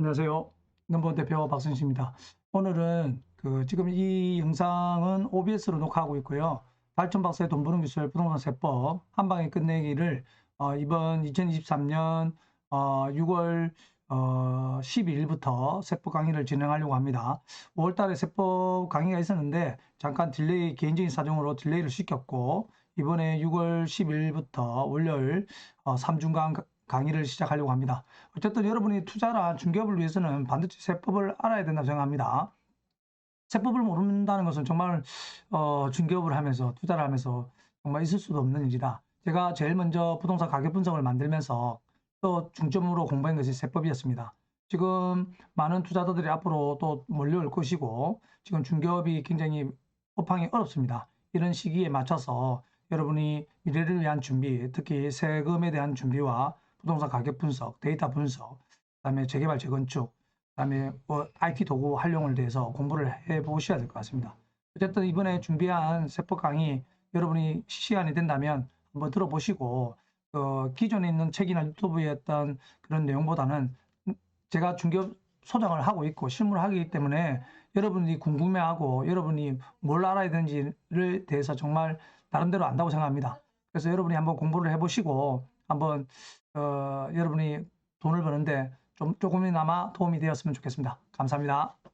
안녕하세요. 넘버 대표 박선식입니다. 오늘은 그 지금 이 영상은 OBS로 녹화하고 있고요. 달천 박사의 돈 버는 기술 부동산 세법 한 방에 끝내기를 어, 이번 2023년 어, 6월 어, 12일부터 세법 강의를 진행하려고 합니다. 5월 달에 세법 강의가 있었는데 잠깐 딜레이 개인적인 사정으로 딜레이를 시켰고 이번에 6월 10일부터 월요일 어, 3중간 강의를 시작하려고 합니다. 어쨌든 여러분이 투자를 한 중개업을 위해서는 반드시 세법을 알아야 된다고 생각합니다. 세법을 모른다는 것은 정말 어, 중개업을 하면서 투자를 하면서 정말 있을 수도 없는 일이다. 제가 제일 먼저 부동산 가격 분석을 만들면서 또 중점으로 공부한 것이 세법이었습니다. 지금 많은 투자자들이 앞으로 또 몰려올 것이고 지금 중개업이 굉장히 업황이 어렵습니다. 이런 시기에 맞춰서 여러분이 미래를 위한 준비, 특히 세금에 대한 준비와 부동산 가격 분석, 데이터 분석, 그다음에 재개발, 재건축, 그다음에 뭐 IT 도구 활용을 대해서 공부를 해 보셔야 될 것 같습니다. 어쨌든 이번에 준비한 세법 강의 여러분이 시간이 된다면 한번 들어보시고 어, 기존에 있는 책이나 유튜브에 했던 그런 내용보다는 제가 중개업 소장을 하고 있고 실무를 하기 때문에 여러분이 궁금해하고 여러분이 뭘 알아야 되는지를 대해서 정말 나름대로 안다고 생각합니다. 그래서 여러분이 한번 공부를 해보시고 한번 어, 여러분이 돈을 버는데 좀 조금이나마 도움이 되었으면 좋겠습니다. 감사합니다.